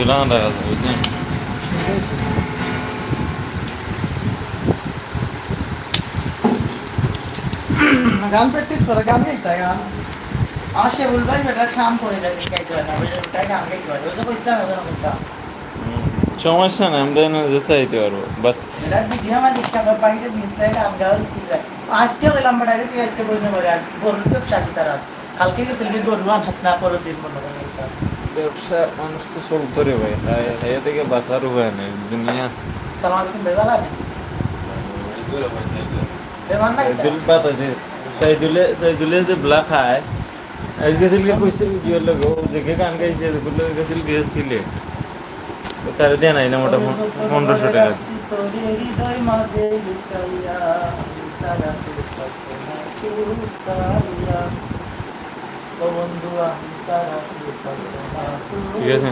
লাগান রাখা যাবে বুঝছেন গান প্র্যাকটিস করো গান গাইতে হয়, গান আমার সে বলবাই বেটার কাম করে যায় গাইতে হয় না ওইটাই গান গাইতে হয় ওই যে কইছিলাম ওদের মধ্যে হুম। সমস্যা না আমরা এনে যেতে আইতে পারব বাস এটা ভিডিও আমার দেখতে আমরা বাইরে মিসলাই না আমরা স্কিল যায় আজকে হইলাম বড় গেছি আজকে বলতে পারে আর গরুর ব্যবসা কি তারা কালকে গেছিল কি গরু আন হাত না পরের দিন মনে করে এটা। ব্যবসা মানুষ তো চলতো রে ভাই খাইয়া থেকে বাঁচার উপায় নেই দুনিয়া। সালাম আলাইকুম বেলা সাইদুলে সাইদুলে যে ব্লা খায় আজকে সিলকে কইছিল কি হলো গো দেখে গান গাইছে বলল গেছিল গেছিলে। তার দেন নাই না মোটা পনেরোশো টাকা। বন্ধু ঠিক আছে।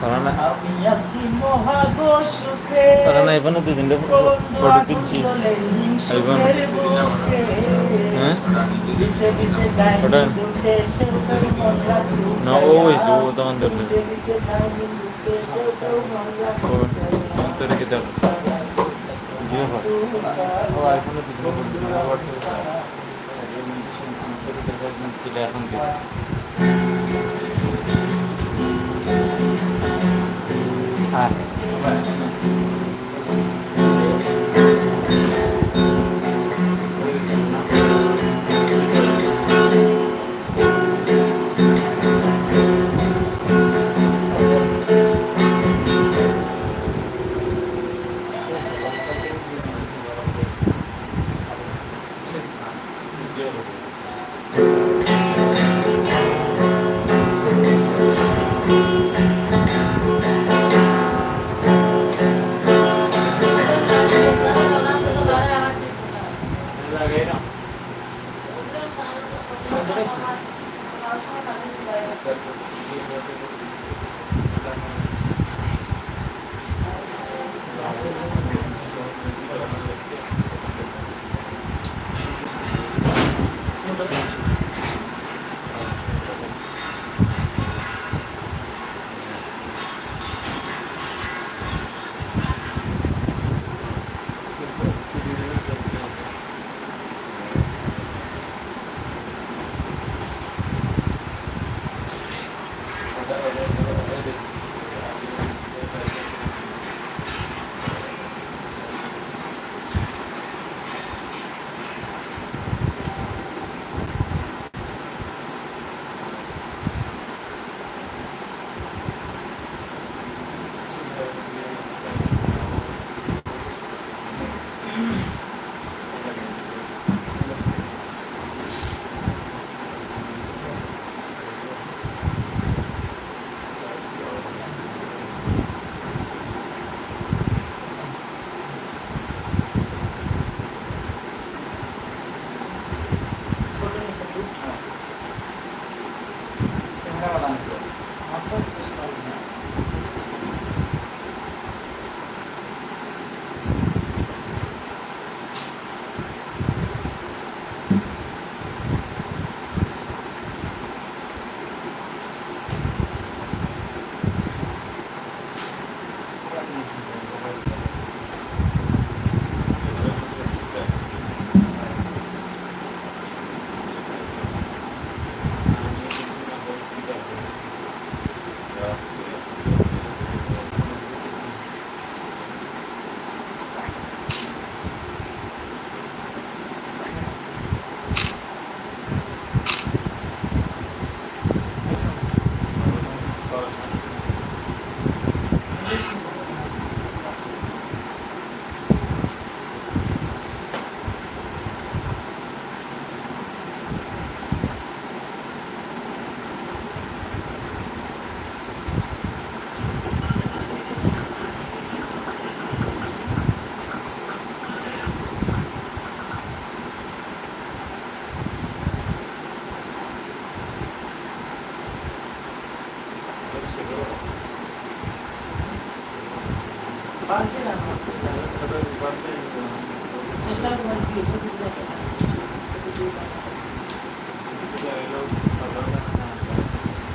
তারা না না এখানে তিনটে ফটো তুলছি। হ্যাঁ? ওটা? না, ও ও তখন ধরলে আইফোনে ফটো এখন হ্যাঁ। চেষ্টা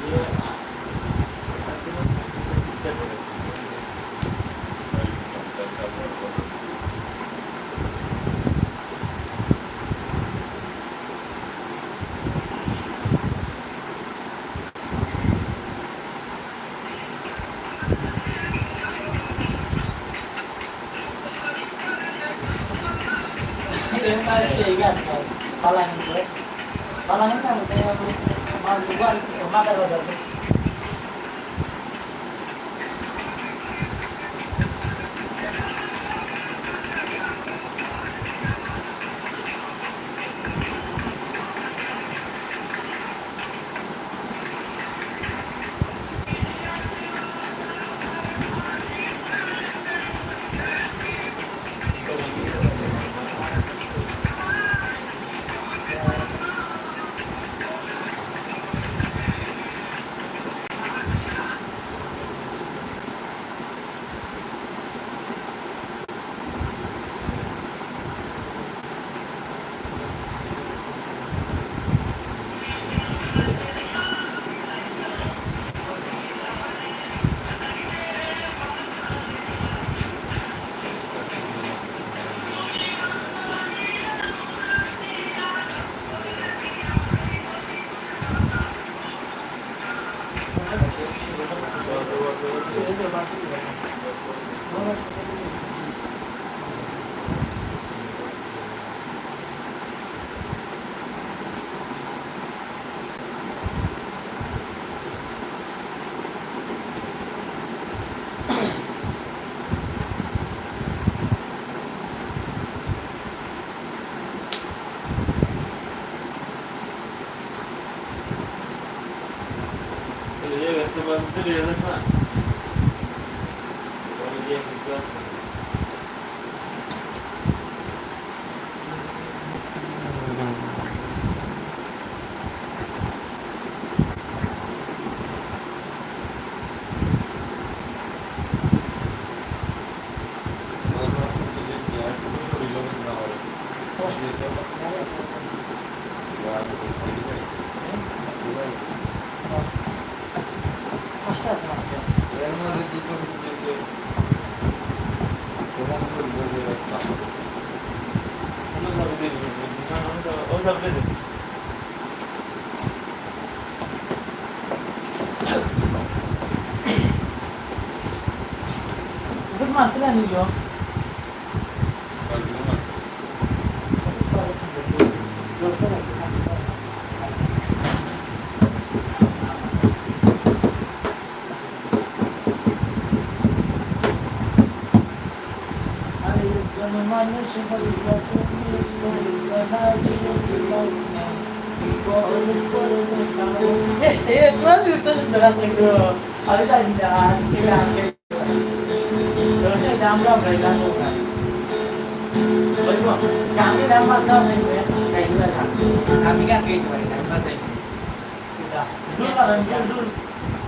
Yeah. 这里也在看。বলে রাখতাম কোনো সার্ভে দিয়ে ও সার্ভে দিয়ে গুড মারছিল নিও আমি গান গাইতে পারি না বাসাই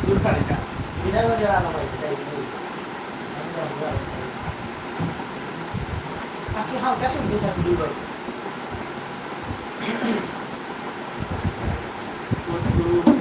দূর পারি না আচ্ছা হালকা শুনতে চাই দুবার তুমি আইও আমার বাড়িতে বইতে দিমু লাগে শুনাই মনে তুমি আতর আমাকে হাইতে তুমি আইও আমার বাড়িতে গীতার পারি না মানে তো বেহায়া মনটা লইয়া তোমারে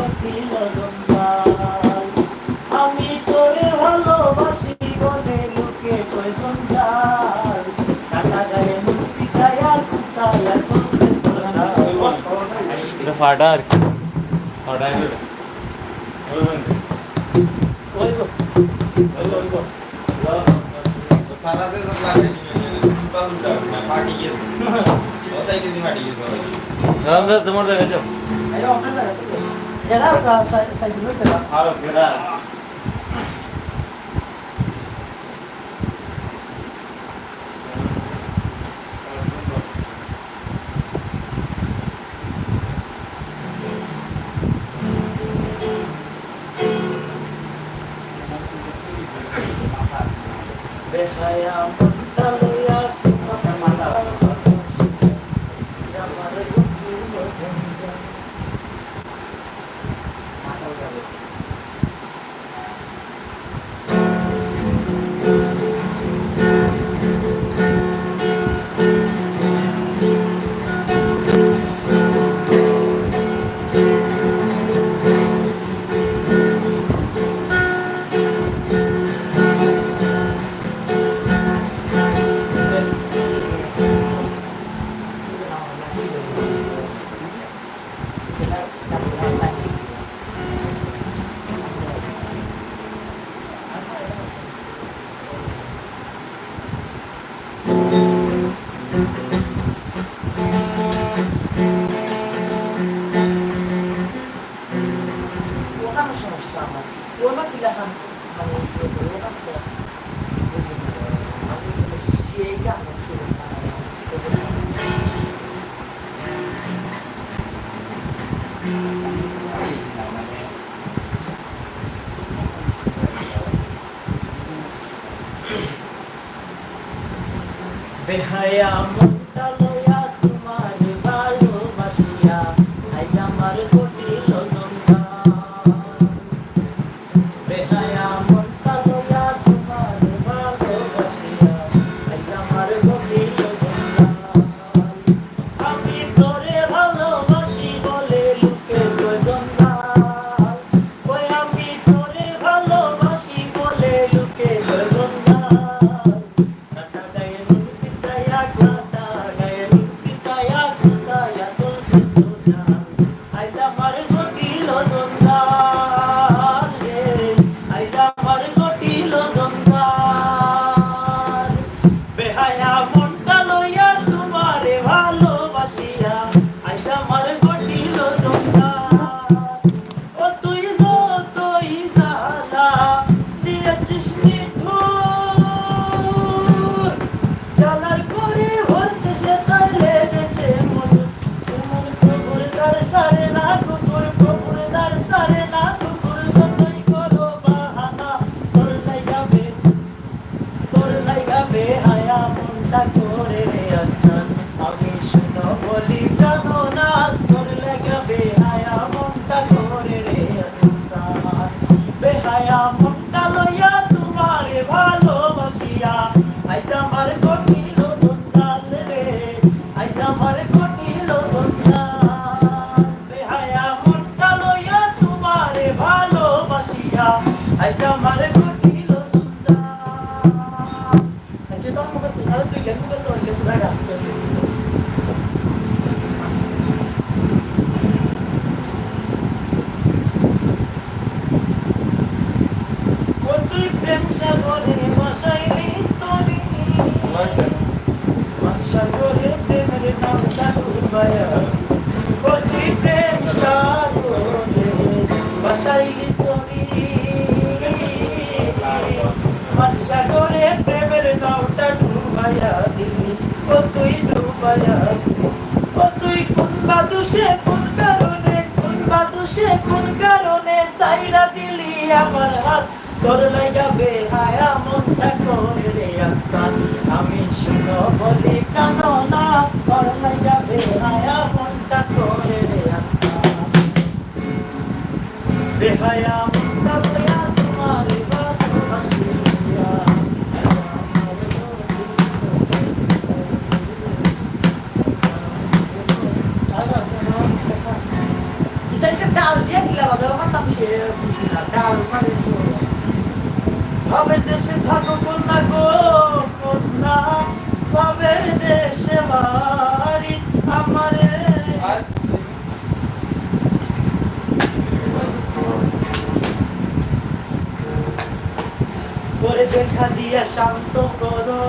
মাটি গিয়ে রামদা তোমার দেখা যাও আরে আপনার লাগা তো গান মানে সেই গান বেহায়া I tell my আমার হাত তোর লাইগা বেহায়া মনটা করে রে আকসান আমি শুনো বলি কেন না তোর লাইগা বেহায়া মনটা করে রে আকসান বেহায়া মনটা বেহায়া তোমার ভালোবাসি Yeah. ডাল দেশে থাকো, কন্যা গো, কন্যা। ভাবের দেশে বাড়ি আমারে। করে দেখা দিয়া শান্ত করো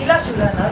Il a Ila Sula na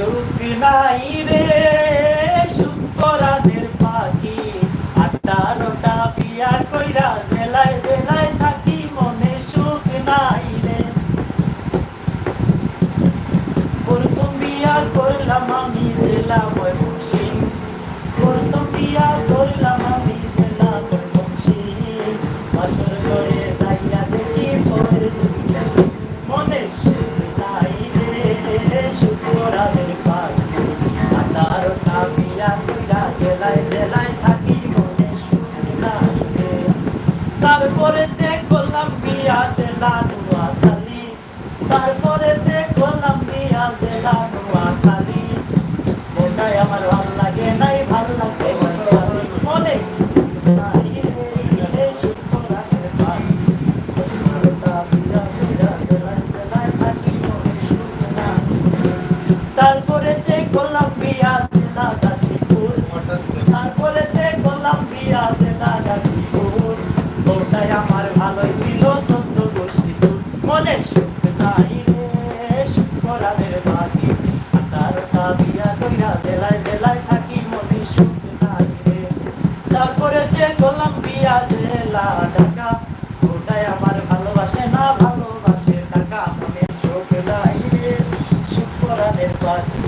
চোখ নাই রে। তারপরে চেক করলাম কি আছে লাল তারপর আশা করেছে কলম্বিয়া জেলা ঢাকা, ওটাই আমার ভালোবাসে না ভালোবাসে ঢাকা। মনে চোখ নাই পাখি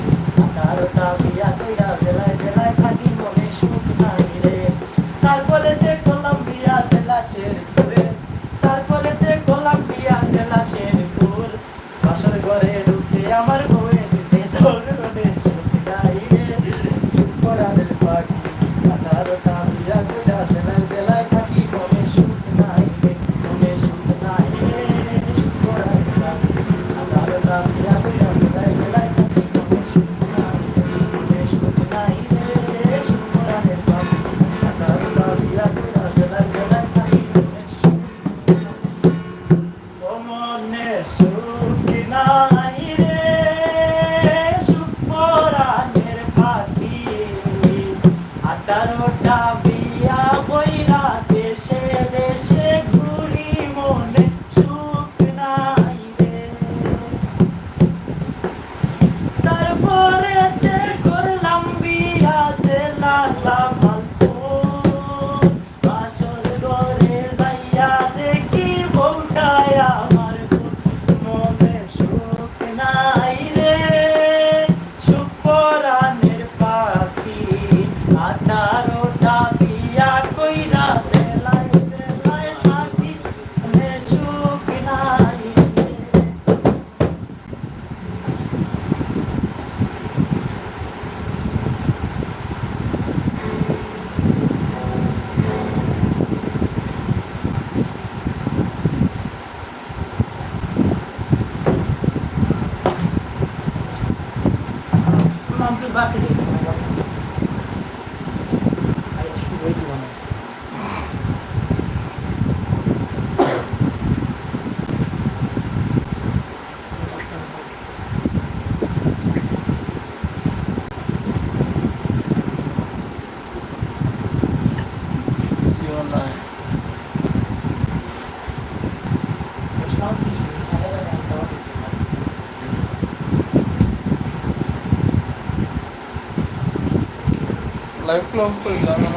é o Clóvis